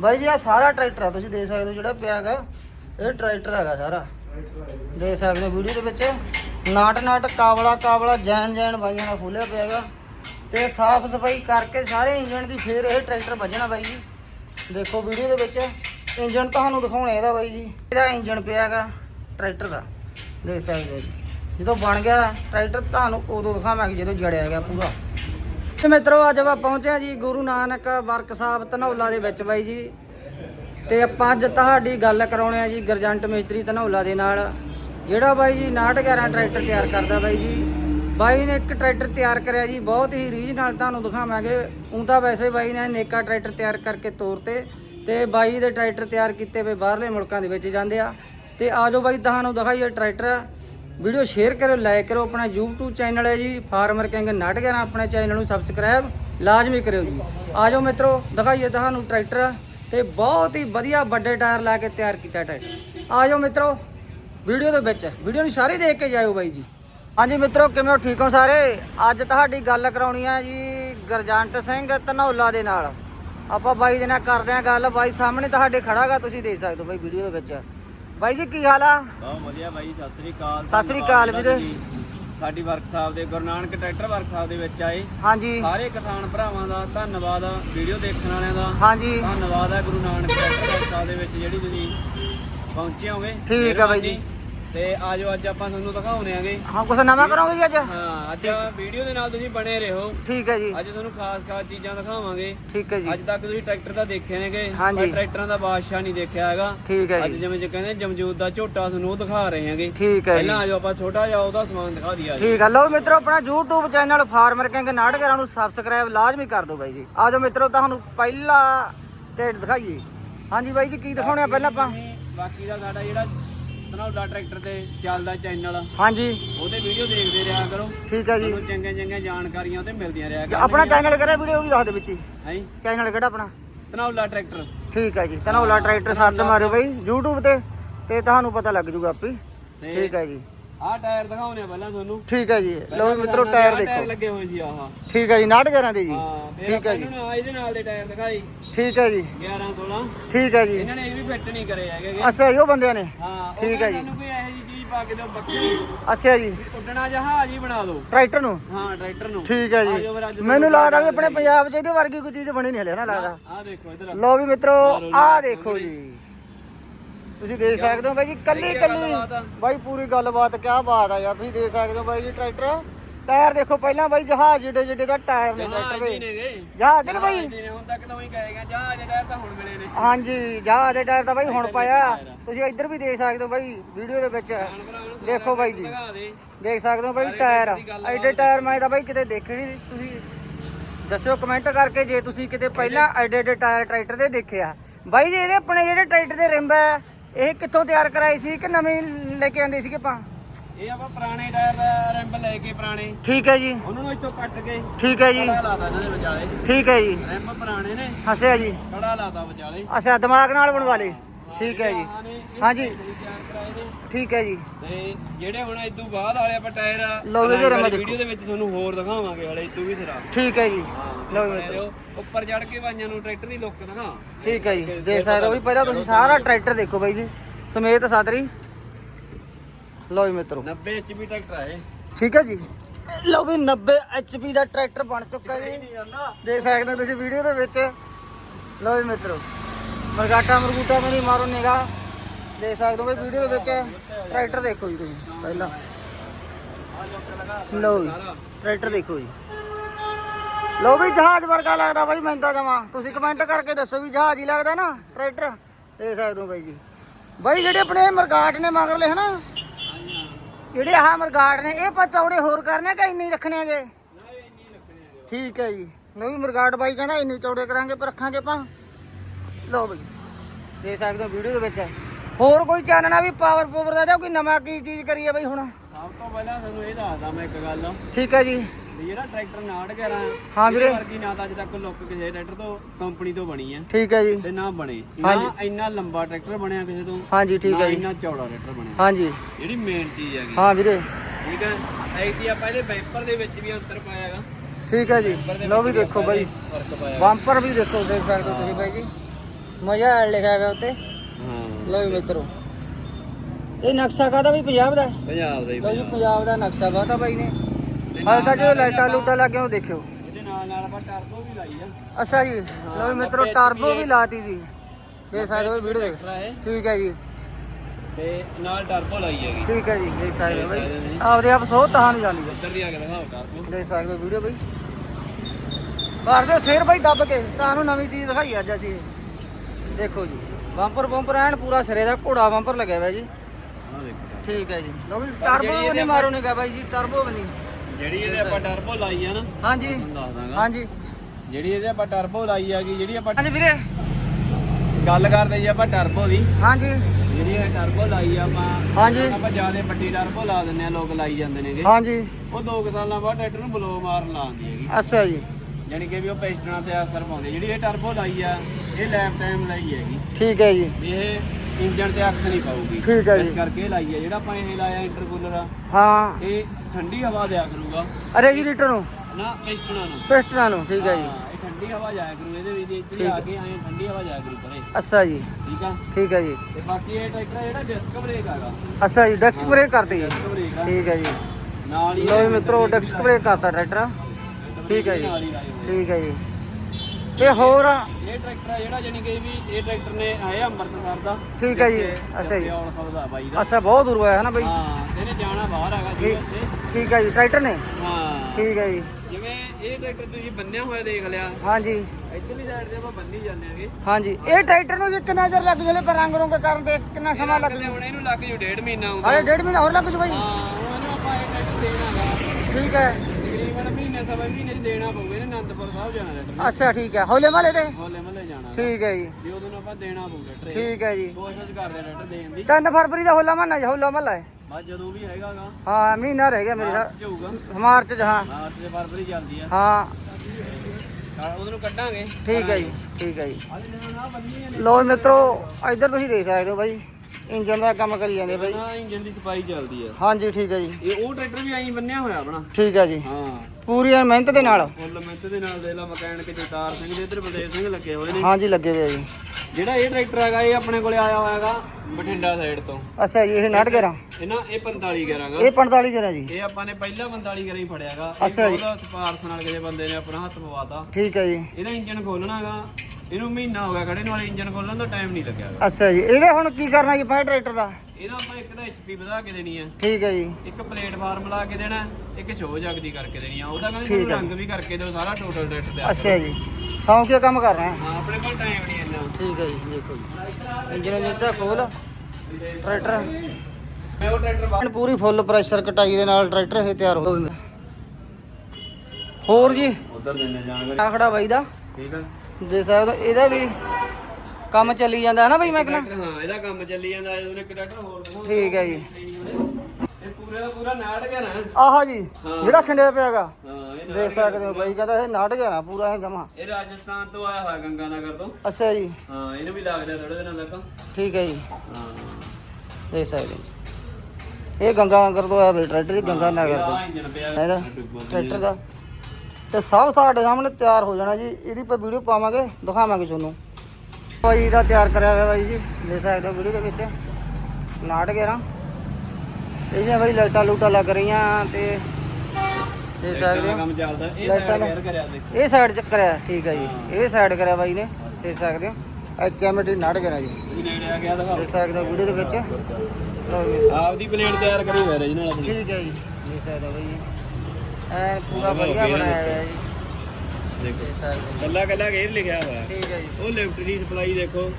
ਬਾਈ ਜੀ ਆ ਸਾਰਾ ਟਰੈਕਟਰ ਆ, ਤੁਸੀਂ ਦੇਖ ਸਕਦੇ ਹੋ ਜਿਹੜਾ ਪਿਆ ਹੈਗਾ। ਇਹ ਟਰੈਕਟਰ ਹੈਗਾ ਸਾਰਾ। ਦੇਖ ਸਕਦੇ ਹੋ ਵੀਡੀਓ ਦੇ ਵਿੱਚ। ਨਾਟ ਨਾਟ ਕਾਵਲਾ ਕਾਵਲਾ ਜੈਨ ਜੈਨ ਬਾਈਆਂ ਦਾ ਖੋਲਿਆ ਪਿਆ ਹੈਗਾ। ਤੇ ਸਾਫ਼ ਸਫ਼ਾਈ ਕਰਕੇ ਸਾਰੇ ਇੰਜਣ ਦੀ ਫੇਰ ਇਹ ਟਰੈਕਟਰ ਵੱਜਣਾ ਬਾਈ ਜੀ। ਦੇਖੋ ਵੀਡੀਓ ਦੇ ਵਿੱਚ। ਇੰਜਣ ਤੁਹਾਨੂੰ ਦਿਖਾਉਣਾ ਇਹਦਾ ਬਾਈ ਜੀ। ਇਹਦਾ ਇੰਜਣ ਪਿਆ ਹੈਗਾ, ਟਰੈਕਟਰ ਦਾ। ਦੇਖ ਸਕਦੇ ਹੋ ਜੀ। ਜਦੋਂ ਬਣ ਗਿਆ ਟਰੈਕਟਰ ਤੁਹਾਨੂੰ ਉਦੋਂ ਦਿਖਾਵਾਂਗੇ ਜਦੋਂ ਜੜਿਆ ਗਿਆ ਪੂਰਾ। ਤੇ ਮਿੱਤਰੋ, ਅੱਜ ਆਪਾਂ ਪਹੁੰਚਿਆ ਜੀ ਗੁਰੂ ਨਾਨਕ ਵਰਕਸ਼ਾਪ ਧਨੌਲਾ ਦੇ ਵਿੱਚ ਬਾਈ ਜੀ। ਤੇ ਆਪਾਂ ਅੱਜ ਤੁਹਾਡੀ ਗੱਲ ਕਰਾਉਣੇ ਆ ਜੀ ਗਰਜੰਟ ਮਿਸਤਰੀ ਧਨੌਲਾ ਦੇ ਨਾਲ, ਜਿਹੜਾ ਬਾਈ ਜੀ 911 ਟਰੈਕਟਰ ਤਿਆਰ ਕਰਦਾ ਬਾਈ ਜੀ। ਬਾਈ ਨੇ ਇੱਕ ਟਰੈਕਟਰ ਤਿਆਰ ਕਰਿਆ ਜੀ, ਬਹੁਤ ਹੀ ਰੀਝ ਨਾਲ ਤੁਹਾਨੂੰ ਦਿਖਾਵਾਂਗੇ। ਊਂ ਤਾਂ ਵੈਸੇ ਬਾਈ ਨੇ ਨੇਕਾ ਟਰੈਕਟਰ ਤਿਆਰ ਕਰਕੇ ਤੌਰ ਤੇ ਤੇ ਬਾਈ ਦੇ ਟਰੈਕਟਰ ਤਿਆਰ ਕੀਤੇ ਵੇ ਬਾਹਰਲੇ ਮੁਲਕਾਂ ਦੇ ਵਿੱਚ ਜਾਂਦੇ ਆ। ਤੇ ਆਜੋ ਬਾਈ, ਤੁਹਾਨੂੰ ਦਿਖਾਈਏ ਟਰੈਕਟਰ। ਵੀਡੀਓ ਸ਼ੇਅਰ ਕਰਿਓ ਲਾਈਕ ਕਰੋ ਆਪਣਾ YouTube ਚੈਨਲ ਹੈ ਜੀ ਫਾਰਮਰ ਕਿੰਗ ਨਟ ਗਿਆ ਆਪਣੇ ਚੈਨਲ ਨੂੰ ਸਬਸਕ੍ਰਾਈਬ ਲਾਜ਼ਮੀ ਕਰਿਓ ਜੀ। ਆਜੋ ਮਿੱਤਰੋ, ਦਿਖਾਈਏ ਤੁਹਾਨੂੰ ਟਰੈਕਟਰ ਤੇ ਬਹੁਤ ਹੀ ਵਧੀਆ ਵੱਡੇ ਟਾਇਰ ਲਾ ਕੇ ਤਿਆਰ ਕੀਤਾ ਟਰੈਕਟਰ ਆਜੋ ਮਿੱਤਰੋ, ਵੀਡੀਓ ਦੇ ਵਿੱਚ, ਵੀਡੀਓ ਨੂੰ ਸਾਰੇ ਦੇਖ ਕੇ ਜਾਇਓ ਬਾਈ ਜੀ। ਹਾਂਜੀ ਮਿੱਤਰੋ, ਕਿਵੇਂ ਹੋ? ਠੀਕ ਹੋ ਸਾਰੇ? ਅੱਜ ਤੁਹਾਡੀ ਗੱਲ ਕਰਾਉਣੀ ਹੈ ਜੀ, ਗਰਜੰਟ ਸਿੰਘ ਧਨੌਲਾ ਦੇ ਨਾਲ। ਆਪਾਂ ਬਾਈ ਦੇ ਨਾਲ ਕਰਦੇ ਆ ਗੱਲ, ਬਾਈ ਸਾਹਮਣੇ ਤੁਹਾਡੇ ਖੜਾਗਾ, ਤੁਸੀਂ ਦੇਖ ਸਕਦੇ ਹੋ ਬਾਈ ਵੀਡੀਓ ਦੇ ਵਿੱਚ। ਬਾਈ ਜੀ ਕੀ ਹਾਲ ਆ? ਬਹੁਤ ਵਧੀਆ ਬਾਈ ਸਤਿ ਸ੍ਰੀ ਅਕਾਲ। ਸਤਿ ਸ੍ਰੀ ਅਕਾਲ ਵੀਰੇ। ਸਾਡੀ ਵਰਕਸ਼ਾਪ ਦੇ ਗੁਰੂ ਨਾਨਕ ਟਰੈਕਟਰ ਵਰਕਸ਼ਾਪ ਦੇ ਵਿੱਚ ਆਏ। ਹਾਂਜੀ। ਸਾਰੇ ਕਿਸਾਨ ਭਰਾਵਾਂ ਦਾ ਧੰਨਵਾਦ ਆ ਵੀਡੀਓ ਦੇਖਣ ਵਾਲਿਆਂ ਦਾ। ਹਾਂਜੀ। ਧੰਨਵਾਦ ਆ ਗੁਰੂ ਨਾਨਕ ਟਰੈਕਟਰ ਵਰਕਸ਼ਾਪ ਦੇ ਵਿੱਚ ਜਿਹੜੀ ਤੁਸੀਂ ਪਹੁੰਚੇ ਹੋਗੇ। ਠੀਕ ਆ ਬਾਈ ਜੀ। ਤੇ ਆਜੋ ਅੱਜ ਆਪਾਂ ਤੁਹਾਨੂੰ ਦਿਖਾਉਣੇ ਆਗੇ। ਹਾਂ ਕੁਛ ਨਵਾਂ ਕਰੋਗੇ ਜੀ ਅੱਜ? ਹਾਂ ਅੱਜ ਵੀਡੀਓ ਦੇ ਨਾਲ ਤੁਸੀਂ ਬਣੇ ਰਹੋ। ਠੀਕ ਹੈ ਜੀ। ਅੱਜ ਤੁਹਾਨੂੰ ਖਾਸ ਖਾਸ ਚੀਜ਼ਾਂ ਦਿਖਾਵਾਂਗੇ। ਠੀਕ ਹੈ ਜੀ। ਅੱਜ ਤੱਕ ਤੁਸੀਂ ਟਰੈਕਟਰ ਤਾਂ ਦੇਖੇ ਨੇਗੇ। ਪਰ ਟਰੈਕਟਰਾਂ ਦਾ ਬਾਦਸ਼ਾਹ ਨਹੀਂ ਦੇਖਿਆ ਹੈਗਾ। ਠੀਕ ਹੈ ਅੱਜ ਜੀ। ਜਿਵੇਂ ਜੇ ਕਹਿੰਦੇ ਜਮਜੂਦ ਦਾ ਝੋਟਾ ਤੁਹਾਨੂੰ ਉਹ ਦਿਖਾ ਰਹੇ ਹਾਂਗੇ। ਠੀਕ ਹੈ ਜੀ। ਪਹਿਲਾਂ ਆਜੋ ਆਪਾਂ ਛੋਟਾ ਜਿਹਾ ਉਹਦਾ ਸਮਾਨ ਦਿਖਾ ਦਈਏ ਠੀਕ ਹੈ ਲਓ ਮਿੱਤਰੋ ਆਪਣਾ YouTube ਚੈਨਲ ਫਾਰਮਰ ਕਿੰਗ ਨਾਟਕਰਾਂ ਨੂੰ ਸਬਸਕ੍ਰਾਈਬ ਲਾਜ਼ਮੀ ਕਰ ਦਿਓ ਬਾਈ ਜੀ। ਆਜੋ ਮਿੱਤਰੋ ਤੁਹਾਨੂੰ ਪਹਿਲਾ ਟੇਟ ਦਿਖਾਈਏ। ਹਾਂਜੀ ਬਾਈ ਜੀ ਕੀ ਦਿਖਾਉਣੇ ਆ ਪਹਿਲਾਂ ਆਪਾਂ? ਬਾਕੀ ਦਾ ਸਾਡਾ ਜਿਹੜਾ ਧਨੌਲਾ ਟਰੈਕਟਰ ਤੇ ਚੱਲਦਾ ਚੈਨਲ। ਹਾਂਜੀ। ਉਹਦੇ ਵੀਡੀਓ ਦੇਖਦੇ ਰਿਹਾ ਕਰੋ। ਠੀਕ ਹੈ ਜੀ। ਤੁਹਾਨੂੰ ਚੰਗੀਆਂ ਚੰਗੀਆਂ ਜਾਣਕਾਰੀਆਂ ਉਹਤੇ ਮਿਲਦੀਆਂ ਰਿਹਾ ਆਪਣਾ ਚੈਨਲ ਕਿਹੜਾ ਵੀਡੀਓ ਵੀ ਦੱਸ ਦੇ ਵਿੱਚ ਹੀ। ਹੈ ਚੈਨਲ ਕਿਹੜਾ ਆਪਣਾ? ਧਨੌਲਾ ਟਰੈਕਟਰ। ਠੀਕ ਹੈ ਜੀ। ਧਨੌਲਾ ਟਰੈਕਟਰ ਸਰਚ ਮਾਰਿਓ ਬਾਈ YouTube ਤੇ ਤੇ ਤੁਹਾਨੂੰ ਪਤਾ ਲੱਗ ਜੂਗਾ ਆਪੇ ਠੀਕ ਹੈ ਜੀ। ਆਹ ਟਾਇਰ ਦਿਖਾਉਣੇ ਆ ਪਹਿਲਾਂ ਤੁਹਾਨੂੰ। ਠੀਕ ਹੈ ਜੀ। ਲਓ ਮਿੱਤਰੋ ਟਾਇਰ ਦੇਖੋ। ਲੱਗੇ ਹੋਏ ਸੀ ਆਹ। ਠੀਕ ਹੈ ਜੀ। 911 ਦੇ ਜੀ। ਠੀਕ ਹੈ ਜੀ। ਇਹਦੇ ਨਾਲ ਦੇ ਟਾਇਰ ਦਿਖਾਈ। ਠੀਕ ਹੈ ਜੀ। 11 16 ਠੀਕ ਹੈ ਜੀ। ਇਹਨਾਂ ਨੇ ਇਹ ਵੀ ਫਿੱਟ ਨਹੀਂ ਕਰੇ ਹੈਗੇ। ਗੇ। ਅੱਛਾ ਜੀ ਉਹ ਬੰਦਿਆਂ ਨੇ? ਹਾਂ ਠੀਕ ਹੈ ਜੀ। ਤੁਹਾਨੂੰ ਕੋਈ ਇਹੋ ਜਿਹੀ ਚੀਜ਼ ਪਾ ਕੇ ਦਿਓ ਬੱਕਰੀ ਅੱਛਾ ਜੀ। ਉੱਡਣਾ ਜਹਾਜ਼ ਹੀ ਬਣਾ ਦਿਓ। ਟਰੈਕਟਰ ਨੂੰ? ਹਾਂ ਟਰੈਕਟਰ ਨੂੰ। ਠੀਕ ਹੈ ਜੀ। ਫਿਰ ਅੱਜ ਮੈਨੂੰ ਲੱਗਦਾ ਵੀ ਆਪਣੇ ਪੰਜਾਬ 'ਚ ਇਹਦੇ ਵਰਗੀ ਕੋਈ ਚੀਜ਼ ਬਣੀ ਨਹੀਂ ਹਲੇ ਨਾ ਲੱਗਦਾ। ਆਹ ਦੇਖੋ ਇਧਰ। ਲੋ ਵੀ ਮਿੱਤਰੋ ਆਹ ਦੇਖੋ ਜੀ। ਤੁਸੀਂ ਦੇਖ ਸਕਦੇ ਹੋ ਬਾਈ ਜੀ ਕੱਲੀ ਕੱਲੀ ਬਾਈ ਪੂਰੀ ਗੱਲਬਾਤ ਕਿਆ ਬਾਤ ਆ ਯਾਰ ਤੁਸੀਂ ਦੇਖ ਸਕਦੇ ਹੋ ਬਾਈ ਜੀ ਟਰੈਕਟਰ। ਟਾਇਰ ਦੇਖੋ ਪਹਿਲਾਂ ਬਾਈ ਜਹਾਜ਼ ਜਿਹੜੇ ਜਿਹੜੇ ਦਾ ਟਾਇਰ ਨੇ ਟਰੈਕਟਰ ਜਹਾਜ਼ ਹੀ ਦੇ ਨੇਗੇ। ਜਹਾਜ਼ ਦੇ ਨੇ ਬਾਈ। ਹੁਣ ਤੱਕ ਤਾਂ ਉਹੀ ਕਹੇਗਾ ਜਹਾਜ਼ ਦੇ ਟਾਇਰ ਤਾਂ ਹੁਣ ਮਿਲੇ ਨੇ। ਹਾਂਜੀ ਜਹਾਜ਼ ਦੇ ਟਾਇਰ ਤਾਂ ਬਾਈ ਹੁਣ ਪਾਇਆ। ਤੁਸੀਂ ਇੱਧਰ ਵੀ ਦੇਖ ਸਕਦੇ ਹੋ ਬਾਈ ਵੀਡੀਓ ਦੇ ਵਿੱਚ। ਦੇਖੋ ਬਾਈ ਜੀ। ਦਿਖਾ ਦੇ। ਦੇਖ ਸਕਦੇ ਹੋ ਬਾਈ ਟਾਇਰ। ਐਡੇ ਟਾਇਰ ਮੈਂ ਤਾਂ ਬਾਈ ਕਿਤੇ ਦੇਖੇ ਨਹੀਂ। ਤੁਸੀਂ ਦੱਸਿਓ ਕਮੈਂਟ ਕਰਕੇ ਜੇ ਤੁਸੀਂ ਕਿਤੇ ਪਹਿਲਾਂ ਐਡੇ ਐਡੇ ਟਾਇਰ ਟਰੈਕਟਰ ਦੇ ਦੇਖਿਆ। ਬਾਈ ਜੀ ਇਹਦੇ ਆਪਣੇ ਜਿਹੜੇ ਟਰੈਕਟਰ ਦੇ ਰਿੰਬ ਹੈ ਇਹ ਕਿੱਥੋਂ ਤਿਆਰ ਕਰਾਏ ਸੀ ਕਿ ਨਵੇਂ ਲੈ ਕੇ ਆਂਦੇ ਸੀਗੇ ਆਪਾਂ? ਇਹ ਆਪਾਂ ਪੁਰਾਣੇ ਟਾਇਰ ਦਾ ਲੈ ਕੇ ਪੁਰਾਣੇ? ਠੀਕ ਹੈ ਜੀ। ਉਹਨਾਂ ਨੂੰ ਇੱਥੋਂ ਕੱਟ ਕੇ ਠੀਕ ਹੈ ਜੀ। ਕੜਾ ਲਾਤਾ ਇਹਨਾਂ ਦੇ ਵਿਚਾਲੇ। ਠੀਕ ਹੈ ਜੀ। ਰੈਂਪ ਪੁਰਾਣੇ ਨੇ। ਹੱਸਿਆ ਜੀ। ਕੜਾ ਲਾਤਾ ਵਿਚਾਲੇ। ਅੱਛਾ ਦਿਮਾਗ ਨਾਲ ਬਣਵਾ ਲੇ ਠੀਕ ਹੈ ਜੀ। ਹਾਂਜੀ। ਠੀਕ ਹੈ ਜੀ। ਤੇ ਜਿਹੜੇ ਹੁਣ ਇਦੋਂ ਬਾਅਦ ਵਾਲੇ ਆਪਾਂ ਟਾਇਰ ਆ ਦੇਖੋ। ਵੀਡੀਓ ਦੇ ਵਿੱਚ ਤੁਹਾਨੂੰ ਹੋਰ ਦਿਖਾਵਾਂਗੇ ਹਲੇ ਇਦੋਂ ਵੀ ਸਿਰਾ। ਠੀਕ ਹੈ ਜੀ। ਲਓ ਮਿੱਤਰੋ। ਉੱਪਰ ਚੜ ਕੇ ਬਾਈਆਂ ਨੂੰ ਟਰੈਕਟਰ ਦੀ ਲੁੱਕ ਦਿਖਾ। ਠੀਕ ਹੈ ਜੀ। ਦੇਖ ਸਕਦੇ ਹੋ ਵੀ ਪਹਿਲਾਂ ਤੁਸੀਂ ਸਾਰਾ ਟਰੈਕਟਰ ਦੇਖੋ ਬਾਈ ਜੀ। ਸਮੇਤ ਸਾਦਰੀ। ਲਓ ਮਿੱਤਰੋ। 90 HP ਟਰੈਕਟਰ ਇਹ। ਠੀਕ ਹੈ ਜੀ? ਲਓ ਵੀ 90 HP ਦਾ ਟਰੈਕਟਰ ਬਣ ਚੁੱਕਾ ਜੀ। ਦੇਖ ਸਕਦੇ ਹੋ ਤੁਸੀਂ ਵੀਡੀਓ ਦੇ ਵਿੱਚ। ਲਓ ਵੀ ਮਿੱਤਰੋ ਮਰਗਾਟਾ ਮਰਗੂਟਾ ਮੇਰੀ ਮਾਰੋ ਨਿਗਾ ਦੇਖ ਸਕਦੇ ਹੋ ਵੀ ਵੀਡੀਓ ਦੇ ਵਿੱਚ ਟਰੈਕਟਰ ਦੇਖੋ ਜੀ ਤੁਸੀਂ ਪਹਿਲਾਂ। ਲਓ ਟਰੈਕਟਰ ਦੇਖੋ ਜੀ। ਲਓ ਵੀ ਜਹਾਜ਼ ਵਰਗਾ ਲੱਗਦਾ ਬਾਈ ਮੈਨੂੰ ਤਾਂ ਜਮਾ ਤੁਸੀਂ ਕਮੈਂਟ ਕਰਕੇ ਦੱਸੋ ਵੀ ਜਹਾਜ਼ ਹੀ ਲੱਗਦਾ ਨਾ ਟਰੈਕਟਰ। ਦੇਖ ਸਕਦੇ ਹੋ ਬਾਈ ਜੀ। ਬਾਈ ਜਿਹੜੇ ਆਪਣੇ ਮਰਗਾਟ ਨੇ ਮਗਰਲੇ ਹਨਾ? ਜਿਹੜੇ ਆਹ ਮਰਗਾਟ ਨੇ ਇਹ ਪਾ ਚੌੜੇ ਹੋਰ ਕਰਨੇ ਕਿ ਇੰਨੇ ਹੀ ਰੱਖਣੇ ਹੈਗੇ? ਠੀਕ ਹੈ ਜੀ। ਨਵੀਂ ਮਰਗਾਟ ਬਾਈ ਕਹਿੰਦਾ ਇੰਨੇ ਚੌੜੇ ਕਰਾਂਗੇ ਪਰ ਰੱਖਾਂਗੇ ਆਪਾਂ। ਲਓ ਬਈ ਦੇਖ ਸਕਦੇ ਹੋ ਵੀਡੀਓ ਦੇ ਵਿੱਚ। ਹੋਰ ਕੋਈ ਚਾਨਣਾ ਵੀ ਪਾਵਰ ਪਾਵਰ ਦਾ ਜਾਂ ਕੋਈ ਨਵਾਂ ਕੀ ਚੀਜ਼ ਕਰੀਏ ਬਈ ਹੁਣ? ਸਭ ਤੋਂ ਪਹਿਲਾਂ ਤੁਹਾਨੂੰ ਇਹ ਦੱਸਦਾ ਮੈਂ ਇੱਕ ਗੱਲ। ਠੀਕ ਹੈ ਜੀ। ਵੀ ਜਿਹੜਾ ਟਰੈਕਟਰ 911 ਹਾਂ ਵੀਰੇ। ਵਰਗੀ ਨਾ ਤਾਂ ਅੱਜ ਤੱਕ ਲੁੱਕ ਕਿਸੇ ਟਰੈਕਟਰ ਤੋਂ ਕੰਪਨੀ ਤੋਂ ਬਣੀ ਆ। ਠੀਕ ਹੈ ਜੀ। ਤੇ ਨਾ ਬਣੇ। ਨਾ ਇੰਨਾ ਲੰਬਾ ਟਰੈਕਟਰ ਬਣਿਆ ਕਿਸੇ ਤੋਂ ਹਾਂਜੀ ਠੀਕ ਹੈ ਜੀ। ਇੰਨਾ ਚੌੜਾ ਟਰੈਕਟਰ ਬਣਿਆ। ਹਾਂਜੀ। ਜਿਹੜੀ ਮੇਨ ਚੀਜ਼ ਹੈਗੀ। ਹਾਂ ਵੀਰੇ। ਠੀਕ ਹੈ। ਐਤੀ ਆਪਾਂ ਇਹਦੇ ਬੈਂਪਰ ਦੇ ਵਿੱਚ ਵੀ ਅੰਤਰ ਪਾਇਆ ਹੈਗਾ। ਠੀਕ ਹੈ ਜੀ। ਲਓ ਵੀ ਦੇਖੋ ਬਾਈ। ਬੰਪਰ ਵੀ ਦੇਖੋ ਦੇਖ ਸਕਦੇ ਹੋ ਤੁਸੀਂ ਬਾਈ ਜੀ। ਮਜ਼ਾ ਐਡ ਲਿਖਿਆ ਹੋਇਆ ਉੱਤੇ। ਹਾਂ। ਲਓ ਜੀ ਮਿੱਤਰੋ। ਇਹ ਨਕਸ਼ਾ ਕਾਹਦਾ ਵੀ ਪੰਜਾਬ ਦਾ ਹੈ? ਪੰਜਾਬ ਦਾ ਹੀ ਜੀ ਪੰਜਾਬ ਦਾ। ਨਕਸ਼ਾ ਬਾਤਾ ਬਾਈ ਨੇ? ਹਾਲ ਤਾਂ ਜਦੋਂ ਲਾਈਟਾਂ ਲੂਟਾਂ ਲੱਗੀਆਂ ਉਹ ਦੇਖਿਓ। ਇਹਦੇ ਨਾਲ ਨਾਲ ਆਪਾਂ ਟਰਬੋ ਵੀ ਲਾਈ ਆ। ਅੱਛਾ ਜੀ ਜੀ ਮਿੱਤਰੋ ਟਰਬੋ ਵੀ ਲਾਤੀ ਜੀ। ਦੇ ਸਕਦੇ ਹੋ ਵੀਡੀਓ ਦੇਖ। ਇਹ ਠੀਕ ਹੈ ਜੀ। ਤੇ ਨਾਲ ਟਰਬੋ ਲਾਈ ਹੈਗੀ। ਠੀਕ ਹੈ ਜੀ ਦੇਖ ਸਕਦੇ ਹੋ ਬਾਈ। ਆਪਦੇ ਆਪ ਸੋਹ ਤਹਾਂ ਨੂੰ ਹੈ ਇੱਧਰ ਦੀ ਆ ਕੇ ਦਿਖਾਓ ਟਰਬੋ। ਦੇਖ ਸਕਦੇ ਹੋ ਵੀਡੀਓ ਬਾਈ। ਕਰਦੇ ਸ਼ੇਰ ਬਾਈ ਦੱਬ ਕੇ ਤੁਹਾਨੂੰ ਨਵੀਂ ਚੀਜ਼ ਦਿਖਾਈ ਅੱਜ ਅਸੀਂ। ਦੇਖੋ ਜੀ ਬੰਪਰ ਬੰਪਰ ਐਨ ਪੂਰਾ ਸਿਰੇ ਦਾ ਘੋੜਾ ਬੰਪਰ ਲੱਗਿਆ ਹੋਇਆ ਜੀ। ਠੀਕ ਹੈ ਜੀ। ਲਓ ਵੀ ਟਰਬੋ ਵੀ ਨਹੀਂ ਮਾਰੋ ਨਹੀਂ ਗਾ ਬਾਈ ਜੀ ਟਰਬੋ ਵੀ ਨਹੀਂ। ਜਿਹੜੀ ਇਹਦੇ ਆਪਾਂ ਟਰਬੋ ਲਾਈ ਆ ਨਾ ਹਾਂਜੀ। ਦੱਸ ਦਾਂਗਾ। ਹਾਂਜੀ। ਜਿਹੜੀ ਇਹਦੇ ਆਪਾਂ ਟਰਬੋ ਲਾਈ ਹੈਗੀ ਜਿਹੜੀ ਆਪਾਂ ਹਾਂਜੀ ਵੀਰੇ। ਗੱਲ ਕਰਦੇ ਜੀ ਆਪਾਂ ਟਰਬੋ ਦੀ। ਹਾਂਜੀ। ਜਿਹੜੀ ਇਹ ਟਰਬੋ ਲਾਈ ਆ ਆਪਾਂ ਹਾਂਜੀ। ਆਪਾਂ ਜ਼ਿਆਦਾ ਵੱਡੀ ਟਰਬੋ ਲਾ ਦਿੰਨੇ ਆ ਲੋਕ ਲਾਈ ਜਾਂਦੇ ਨੇਗੇ। ਹਾਂਜੀ। ਉਹ 2 ਸਾਲਾਂ ਬਾਅਦ ਟਰੈਕਟਰ ਨੂੰ ਬਲੋ ਮਾਰਨ ਲਾਉਂਦੀ ਹੈਗੀ। ਅੱਛਾ ਜੀ। ਯਾਨੀ ਕਿ ਵੀ ਉਹ ਪਿਸਟਨਾਂ ਤੇ ਅਸਰ ਪਾਉਂਦੀ ਜਿਹੜੀ ਇਹ ਟਰਬੋ ਲਾਈ ਆ ਇਹ ਲੈਫ ਟਾਈਮ ਲਈ ਹੈਗੀ। ਠੀਕ ਹੈ ਜੀ। ਇਹ ਇੰਜਨ ਤੇ ਅਕਸ ਨਹੀਂ ਪਾਊਗੀ। ਠੀਕ ਹੈ ਜੀ। ਇਸ ਕਰਕੇ ਲਾਈ ਆ। ਜਿਹੜਾ ਆਪਾਂ ਇਹ ਲਾਇਆ ਇੰਟਰਕੂਲਰ ਆ ਹਾਂ। ਇਹ ਠੰਡੀ ਹਵਾ ਦਿਆ ਕਰੂਗਾ। ਅਰੇ ਜੀ ਲੀਟਰ ਨੂੰ? ਨਾ ਪਿਸਟਨਾਂ ਨੂੰ। ਪਿਸਟਨਾਂ ਨੂੰ ਠੀਕ ਹੈ ਜੀ। ਹਾਂ, ਇਹ ਠੰਡੀ ਹਵਾ ਜਾਇਆ ਕਰੂ ਇਹਦੇ ਵਿੱਚ ਇੱਥੇ ਆ ਕੇ ਐਂ ਠੰਡੀ ਹਵਾ ਜਾਇਆ ਕਰੂ ਪਰੇ ਅੱਛਾ ਜੀ। ਠੀਕ ਆ? ਠੀਕ ਹੈ ਜੀ। ਤੇ ਬਾਕੀ ਇਹ ਟਰੈਕਟਰ ਜਿਹੜਾ ਡਿਸਕ ਬ੍ਰੇਕ ਹੈਗਾ। ਅੱਛਾ ਜੀ ਡੈਕਸ ਬ੍ਰੇਕ ਕਰਤੀ। ਜੀ ਡਿਸਕ ਬ੍ਰੇਕ ਆ। ਠੀਕ ਹੈ ਜੀ। ਨਾਲ ਹੀ ਲੋ ਮਿੱਤਰੋ ਡੈਕਸ ਬ੍ਰੇਕ ਕਰਤਾ ਟਰੈਕਟਰ। ਠੀਕ ਹੈ ਜੀ। ਠੀਕ ਹੈ ਜੀ। ਤੇ ਹੋਰ ਇਹ ਟਰੈਕਟਰ ਆ ਜਿਹੜਾ ਜਾਨੀ ਕਿ ਵੀ ਇਹ ਟਰੈਕਟਰ ਨੇ ਆਏ ਅੰਮ੍ਰਿਤਸਰ ਦਾ। ਠੀਕ ਹੈ ਜੀ। ਅੱਛਾ ਜੀ। ਜੱਸੇ ਔਲਖ ਦਾ ਬਾਈ ਦਾ। ਅੱਛਾ ਬਹੁਤ ਦੂਰ ਹੋਇਆ ਹੈ ਨਾ ਬਾਈ? ਹਾਂ ਇਹਨੇ ਜਾਣਾ ਬਾਹਰ ਹੈਗਾ ਜੀ ਠੀਕ ਹੈ ਜੀ ਟਰੈਕਟਰ ਨੇ? ਹਾਂ। ਠੀਕ ਹੈ ਜੀ। ਜਿਵੇਂ ਇਹ ਟਰੈਕਟਰ ਤੁਸੀਂ ਬੰਨਿਆ ਹੋਇਆ ਦੇਖ ਲਿਆ। ਹਾਂਜੀ। ਇੱਧਰਲੀ ਸਾਈਡ ਤੇ ਆਪਾਂ ਬੰਨੀ ਜਾਂਦੇ ਆਂਗੇ ਹਾਂਜੀ। ਇਹ ਟਰੈਕਟਰ ਨੂੰ ਜੀ ਕਿੰਨਾ ਚਿਰ ਲੱਗ ਜਲੇ ਪਰ ਰੰਗ ਰੋਂਗ ਕਰਨ ਤੇ ਕਿੰਨਾ ਸਮਾਂ ਲੱਗ? ਹੁਣ ਇਹਨੂੰ ਲੱਗ ਜੂ ਡੇਢ ਮਹੀਨਾ ਆਉਂਦਾ ਹਾਲੇ ਡੇਢ ਮਹੀਨਾ ਹੋਰ ਲੱਗ ਜੂ ਬਾਈ। ਹਾਂ ਹੁਣ ਇਹਨੂੰ ਆਪਾਂ ਇਹ ਟਰੈਕਟਰ ਦੇਣਾਗਾ ਠੀਕ ਹੈ। ਤਕਰੀਬਨ ਸਵਾ ਮਹੀਨੇ ਚ ਦੇਣਾ ਪਊਗਾ ਇਹਨੇ ਅਨੰਦਪੁਰ ਸਾਹਿਬ ਜਾਣਾ ਟਰੈਕਟਰ ਅੱਛਾ ਠੀਕ ਹੈ। ਹੌਲੇ ਮਾਲੇ ਤੇ? ਹੋਲੇ ਮਹੱਲੇ ਜਾਣਾ ਠੀਕ ਹੈ ਜੀ। ਵੀ ਨੂੰ ਆਪਾਂ ਦੇਣਾ ਪਊਗਾ ਟਰੈਕਟਰ ਠੀਕ ਹੈ ਜੀ। ਕੋਸ਼ਿਸ਼ ਕਰਦੇ ਟਰੈਕਟਰ ਦੇਣ ਦੀ। 3 ਫਰਵਰੀ ਦਾ ਹੋਲਾ ਮਹੱਲਾ ਜੀ ਹੋਲਾ ਮਹੱਲਾ ਹੈ। ਬਸ ਜਦੋਂ ਵੀ ਹੈਗਾਗਾ। ਹਾਂ ਮਹੀਨਾ ਰਹਿ ਗਿਆ ਮੇਰੇ ਜਾਊਗਾ ਮਾਰਚ ਚ ਹਾਂ। ਮਾਰਚ ਦੇ ਫਰਵਰੀ ਚੱਲਦੀ ਆ। ਹਾਂ। ਤਾਂ ਉਦੋਂ ਨੂੰ ਕੱਢਾਂਗੇ। ਠੀਕ ਹੈ ਜੀ ਠੀਕ ਹੈ ਜੀ। ਲੋ ਮਿੱਤਰੋ ਇੱਧਰ ਤੁਸੀਂ ਦੇਖ ਸਕਦੇ ਹੋ ਬਾਈ। ਇੰਜਨ ਦਾ ਕੰਮ ਕਰੀ ਜਾਂਦੇ ਬਾਈ। ਨਾ ਇੰਜਨ ਦੀ ਸਫ਼ਾਈ ਚੱਲਦੀ ਆ। ਹਾਂਜੀ ਠੀਕ ਹੈ ਜੀ। ਇਹ ਉਹ ਟਰੈਕਟਰ ਵੀ ਐਂ ਬੰਨਿਆ ਹੋਇਆ ਆਪਣਾ। ਠੀਕ ਹੈ ਜੀ। ਹਾਂ। ਪੂਰੀ ਐਨ ਮਿਹਨਤ ਦੇ ਨਾਲ। ਫੁੱਲ ਮਿਹਨਤ ਦੇ ਨਾਲ ਦੇ ਲਾ ਮਕੈਨਿਕ ਜਗਤਾਰ ਸਿੰਘ ਦੇ ਇੱਧਰ ਬਲਦੇਵ ਸਿੰਘ ਲੱਗੇ ਹੋਏ ਨੇ। ਹਾਂਜੀ ਲੱਗੇ ਹੋਏ ਆ ਜੀ। ਜਿਹੜਾ ਇਹ ਟਰੈਕਟਰ ਹੈਗਾ ਇਹ ਆਪਣੇ ਕੋਲੇ ਆਇਆ ਹੋਇਆ ਹੈਗਾ ਬਠਿੰਡਾ ਸਾਈਡ ਤੋਂ। ਅੱਛਾ ਜੀ ਇਹ 69 ਗੇਰਾ? ਇਹ ਨਾ ਇਹ 45 ਗਿਆਰਾਂਗਾ ਇਹ 45 ਗੇਰਾ ਜੀ। ਇਹ ਆਪਾਂ ਨੇ ਪਹਿਲਾਂ 45 ਗਿਆਰਾਂ ਹੀ ਫੜਿਆਗਾ। ਅੱਛਾ ਜੀ। ਉਹਦਾ ਸਪਾਰਸ ਨਾਲ ਕਿਸੇ ਬੰਦੇ ਨੇ ਆਪਣਾ ਹੱਥ ਪਵਾਤਾ। ਠੀਕ ਹੈ ਜੀ। ਇਹਦਾ ਇੰਜਨ ਖੋਲਣਾਗਾ। ਇਹਨੂੰ ਮਹੀਨਾ ਹੋ ਗਿਆ ਖੜੇ ਨੂੰ ਵਾਲੇ ਇੰਜਨ ਖੋਲਣ ਦਾ ਟਾਈਮ ਨਹੀਂ ਲੱਗਿਆਗਾ। ਅੱਛਾ ਜੀ ਇਹਦੇ ਹੁਣ ਕੀ ਕਰਨਾ ਜੀ ਫਾਇਰ ਟਰੈਕਟਰ ਦਾ? ਇਹਦਾ ਆਪਾਂ ਇੱਕ ਤਾਂ ਐਚਪੀ ਵਧਾ ਕੇ ਦੇਣੀ ਹੈ ਠੀਕ ਹੈ ਜੀ। ਇੱਕ ਪਲੇਟਫਾਰਮ ਲਾ ਕੇ ਦੇਣਾ ਇੱਕ ਛੋ ਜਗਦੀ ਕਰਕੇ ਦੇਣੀ ਆ। ਉਹਦਾ ਕਹਿੰਦੇ ਮੈਨੂੰ ਰੰਗ ਵੀ ਕਰਕੇ ਦਿਓ ਸਾਰਾ ਟੋਟਲ ਰੇਟ ਤੇ ਅੱਛਾ ਜੀ। ਸੌਂ ਕੇ ਕੰਮ ਕਰ ਰਹੇ ਹਾਂ ਹਾਂ ਆਪਣੇ ਕੋਲ ਟਾਈਮ ਨਹੀਂ ਇੰਨਾ। ਠੀਕ ਹੈ ਜੀ ਦੇਖੋ ਜੀ। ਇੰਜਨ ਨੀਤਾ ਖੋਲ। ਟਰੈਕਟਰ। ਮੈਂ ਉਹ ਟਰੈਕਟਰ ਬਾਹਰ ਪੂਰੀ ਫੁੱਲ ਪ੍ਰੈਸ਼ਰ ਕਟਾਈ ਦੇ ਨਾਲ ਟਰੈਕਟਰ ਇਹ ਤਿਆਰ ਹੋ ਗਿਆ ਹੋਰ ਜੀ? ਉਧਰ ਦਿੰਨੇ ਜਾਣਗੇ ਆਖੜਾ ਬਾਈ ਦਾ। ਠੀਕ ਆ। ਦੇ ਸਕਦੇ ਇਹਦਾ ਵੀ ਕੰਮ ਚੱਲੀ ਜਾਂਦਾ ਹੈ ਨਾ ਬਾਈ ਮੈਂ ਕਹਿੰਦਾ? ਹਾਂ ਇਹਦਾ ਕੰਮ ਚੱਲੀ ਜਾਂਦਾ ਉਹਨੇ ਇੱਕ ਟਰੈਕਟਰ ਹੋਰ ਦਿਖਾਉਣਾ। ਠੀਕ ਹੈ ਜੀ। ਇਹ ਪੂਰੇ ਦਾ ਪੂਰਾ ਨਾਟ ਗਿਆ ਨਾ। ਆਹਾ ਜੀ ਜਿਹੜਾ ਖਿੰਡਿਆ ਪਿਆਗਾ ਹਾਂ ਇਹ ਦੇਖ ਸਕਦੇ ਹੋ ਬਾਈ ਕਹਿੰਦਾ ਇਹ ਨਾਟ ਗਿਆ ਨਾ ਪੂਰਾ ਇਹ ਜਮਾ। ਇਹ ਰਾਜਸਥਾਨ ਤੋਂ ਆਇਆ ਹੋਇਆ ਗੰਗਾ ਨਗਰ ਤੋਂ। ਅੱਛਾ ਜੀ। ਹਾਂ ਇਹਨੂੰ ਵੀ ਲੱਗਦਾ ਥੋੜੇ ਦਿਨਾਂ ਤੱਕ। ਠੀਕ ਹੈ ਜੀ। ਹਾਂ। ਦੇਖ ਸਕਦੇ ਹੋ ਇਹ ਗੰਗਾ ਨਗਰ ਤੋਂ ਆਇਆ ਬਈ ਟਰੈਕਟਰ ਗੰਗਾ ਨਗਰ ਤੋਂ। ਇੰਜਨ ਪਿਆ। ਇਹਦਾ ਟਰੈਕਟਰ ਦਾ। ਤੇ ਸਭ ਤੁਹਾਡੇ ਸਾਹਮਣੇ ਤਿਆਰ ਹੋ ਜਾਣਾ ਜੀ। ਇਹਦੀ ਆਪਾਂ ਵੀਡੀਓ ਪਾਵਾਂਗੇ ਦਿਖਾਵਾਂਗੇ ਤੁਹਾਨੂੰ। ਬਾਈ ਦਾ ਤਿਆਰ ਕਰਿਆ ਹੋਇਆ ਬਾਈ ਜੀ ਦੇਖ ਸਕਦੇ ਹੋ ਵੀਡੀਓ ਦੇ ਵਿੱਚ। ਨਾਟ ਗਿਆ ਨਾ ਇਹਦੀਆਂ ਬਾਈ ਲਾਈਟਾਂ ਲੂਟਾਂ ਲੱਗ ਰਹੀਆਂ ਤੇ ਦੇਖ ਸਕਦੇ ਹੋ। ਕੰਮ ਚੱਲਦਾ। ਇਹ ਸਾਈਡ ਦਾ- ਫੇਰ ਕਰਿਆ ਦੇਖ। ਇਹ ਸਾਈਡ ਚ ਕਰਿਆ ਠੀਕ ਹੈ ਜੀ। ਇਹ ਸਾਈਡ ਕਰਿਆ ਬਾਈ ਨੇ ਦੇਖ ਸਕਦੇ ਹੋ। ਐਚਐਮਟੀ ਨਾਟ ਗਿਆ ਜੀ। ਇਹ ਨੇੜੇ ਆ ਗਿਆ ਦਿਖਾ ਦੇਖ ਸਕਦੇ ਹੋ ਵੀਡੀਓ ਦੇ ਵਿੱਚ। ਜੀ। ਆਪਦੀ ਪਲੇਟ ਤਿਆਰ ਕਰੀ ਹੋਇਆ ਰੀਜਨਲ ਆਪਣੀ। ਠੀਕ ਹੈ ਜੀ ਦੇਖ ਸਕਦੇ ਹੋ ਬਾਈ ਜੀ। ਐ ਪੂਰਾ ਵਧੀਆ ਬਣਾਇਆ ਹੋਇਆ ਜੀ। ਦੇਖੋ। ਹੋ ਕੱਲਾ ਕੱਲਾ ਗੇਅਰ ਲਿਖਿਆ ਹੋਇਆ। ਠੀਕ ਹੈ ਜੀ। ਉਹ ਲਿਫਟ ਦੀ ਸਪਲਾਈ ਦੇਖੋ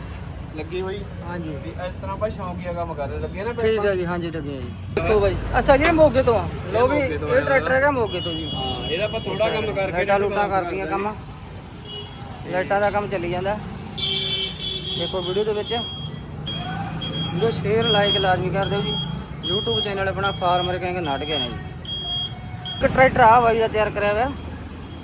ਲੱਗੀ ਹੋਈ। ਹਾਂਜੀ। ਵੀ ਇਸ ਤਰ੍ਹਾਂ ਆਪਾਂ ਸ਼ੌਂਕੀਆ ਕੰਮ ਕਰਦੇ ਲੱਗੇ ਨਾ ਠੀਕ ਹੈ ਜੀ ਹਾਂਜੀ ਲੱਗੇ ਜੀ। ਦੇਖੋ ਬਾਈ ਅੱਛਾ ਜੀ ਮੋਗੇ ਤੋਂ ਆ। ਲੋ ਵੀ ਤੋਂ ਇਹ ਟਰੈਕਟਰ ਹੈਗਾ ਮੋਗੇ ਤੋਂ ਜੀ। ਹਾਂ ਇਹਦਾ ਆਪਾਂ ਥੋੜਾ ਕੰਮ ਕਰਕੇ ਲਾਈਟਾਂ ਲੂਟਾਂ ਕਰਦੀਆਂ ਕੰਮ। ਲਾਈਟਾਂ ਦਾ ਕੰਮ ਚੱਲੀ ਜਾਂਦਾ। ਦੇਖੋ ਵੀਡੀਓ ਦੇ ਵਿੱਚ। ਵੀਡੀਓ ਸ਼ੇਅਰ ਲਾਈਕ ਲਾਜ਼ਮੀ ਕਰ ਦਿਓ ਜੀ। YouTube ਚੈਨਲ ਆਪਣਾ ਫਾਰਮਰ ਕਹਿੰਗੇ ਨਾਟ ਗਿਆ ਨੇ ਜੀ। ਇੱਕ ਟਰੈਕਟਰ ਆ ਬਾਈ ਦਾ ਤਿਆਰ ਕਰਿਆ ਹੋਇਆ।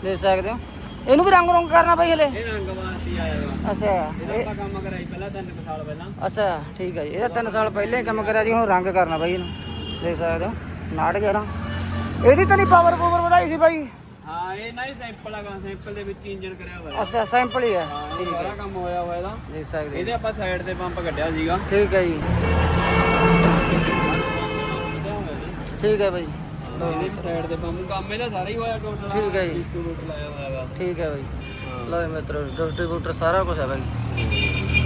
ਦੇਖ ਸਕਦੇ ਹੋ। ਇਹਨੂੰ ਵੀ ਰੰਗ ਰੰਗ ਕਰਨਾ ਬਾਈ ਹਲੇ। ਇਹ ਰੰਗ ਵਾਸਤੇ ਆਇਆ ਵਾ। ਅੱਛਾ ਇਹਦਾ ਇਹ ਆਪਾਂ ਕੰਮ ਕਰਾਈ ਪਹਿਲਾਂ ਤਿੰਨ ਕੁ ਸਾਲ ਪਹਿਲਾਂ। ਅੱਛਾ ਠੀਕ ਹੈ ਜੀ। ਇਹਦਾ 3 ਸਾਲ ਪਹਿਲਾਂ ਹੀ ਕੰਮ ਕਰਿਆ ਜੀ ਹੁਣ ਰੰਗ ਕਰਨਾ ਬਾਈ ਇਹਨੂੰ। ਦੇਖ ਸਕਦੇ ਹੋ ਗਿਆ ਨਾ। ਇਹਦੀ ਤਾਂ ਨਹੀਂ ਪਾਵਰ ਪੂਵਰ ਵਧਾਈ ਸੀ ਬਾਈ। ਹਾਂ ਇਹ ਨਾ ਹੀ ਸੈਂਪਲ ਹੈਗਾ ਸੈਂਪਲ ਦੇ ਵਿੱਚ ਇੰਜਨ ਕਰਿਆ ਹੋਇਆ। ਹੈ। ਅੱਛਾ ਸੈਂਪਲ ਹੀ ਹੈ ਹਾਂ ਇਹ ਸਾਰਾ ਕੰਮ ਹੋਇਆ ਹੋਇਆ ਇਹਦਾ। ਦੇਖ ਸਕਦੇ ਇਹਦੇ ਆਪਾਂ ਸਾਈਡ ਤੇ ਪੰਪ ਕੱਢਿਆ ਸੀਗਾ। ਠੀਕ ਹੈ ਜੀ। ਕੱਢਿਆ ਹੋਇਆ ਇਹਦੇ। ਠੀਕ ਹੈ ਬਾਈ। ਇਹਦੇ ਵੀ ਸਾਈਡ ਤੇ ਪੰਪ ਕੰਮ ਇਹਦਾ ਸਾਰਾ ਹੀ ਹੋਇਆ ਟੋਟਲ ਠੀਕ ਹੈ ਜੀ। ਡਿਸਟ੍ਰੀਬਿਊਟਰ ਲਾਇਆ ਹੋਇਆ ਹੈਗਾ। ਠੀਕ ਹੈ ਬਾਈ। ਹਾਂ। ਲਓ ਜੀ ਮਿੱਤਰੋ ਡਿਸਟ੍ਰੀਬਿਊਟਰ ਸਾਰਾ ਕੁਝ ਹੈ ਬਾਈ।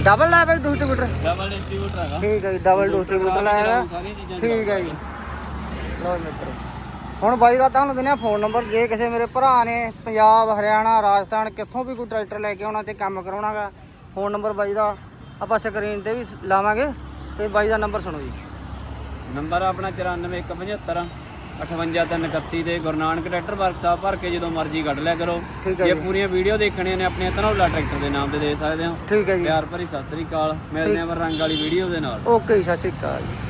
ਡਬਲ ਹੈ ਬਾਈ ਡਿਸਟ੍ਰੀਬਿਊਟਰ ਡਬਲ ਡਿਸਟ੍ਰੀਬਿਊਟਰ ਹੈਗਾ। ਠੀਕ ਹੈ ਜੀ ਡਬਲ ਡਿਸਟ੍ਰੀਬਿਊਟਰ ਲਾਇਆ ਸਾਰੀਆਂ ਚੀਜ਼ਾਂ ਠੀਕ ਹੈ ਜੀ। ਲਓ ਜੀ ਮਿੱਤਰੋ। ਹੁਣ ਬਾਈ ਦਾ ਤੁਹਾਨੂੰ ਦਿੰਦੇ ਆ ਫੋਨ ਨੰਬਰ ਜੇ ਕਿਸੇ ਮੇਰੇ ਭਰਾ ਨੇ ਪੰਜਾਬ ਹਰਿਆਣਾ ਰਾਜਸਥਾਨ ਕਿੱਥੋਂ ਵੀ ਕੋਈ ਟਰੈਕਟਰ ਲੈ ਕੇ ਆਉਣਾ ਤੇ ਕੰਮ ਕਰਾਉਣਾਗਾ ਫੋਨ ਨੰਬਰ ਬਾਈ ਦਾ ਆਪਾਂ ਸਕਰੀਨ ਤੇ ਵੀ ਲਾਵਾਂਗੇ। ਤੇ ਬਾਈ ਦਾ ਨੰਬਰ ਸੁਣੋ ਜੀ। ਨੰਬਰ ਆਪਣਾ 94175 58331 ਤੇ ਗੁਰੂ ਨਾਨਕ ਟਰੈਕਟਰ ਵਰਕਸ਼ਾਪ ਭਰ ਕੇ ਜਦੋਂ ਮਰਜ਼ੀ ਕੱਢ ਲਿਆ ਕਰੋ। ਠੀਕ ਹੈ ਜੇ ਜੀ। ਪੂਰੀਆਂ ਵੀਡੀਓ ਦੇਖਣੀਆਂ ਨੇ ਆਪਣੇ ਧਨੌਲਾ ਟਰੈਕਟਰ ਦੇ ਨਾਮ ਤੇ ਦੇ ਸਕਦੇ ਹੋ। ਠੀਕ ਹੈ ਜੀ। ਪਿਆਰ ਭਰੀ ਸਤਿ ਸ੍ਰੀ ਅਕਾਲ। ਮਿਲਦੇ ਆਂ ਰੰਗ ਵਾਲੀ ਵੀਡੀਓ ਦੇ ਨਾਲ। ਓਕੇ ਜੀ ਸਤਿ ਸ਼੍ਰੀ ਅਕਾਲ। ਜੀ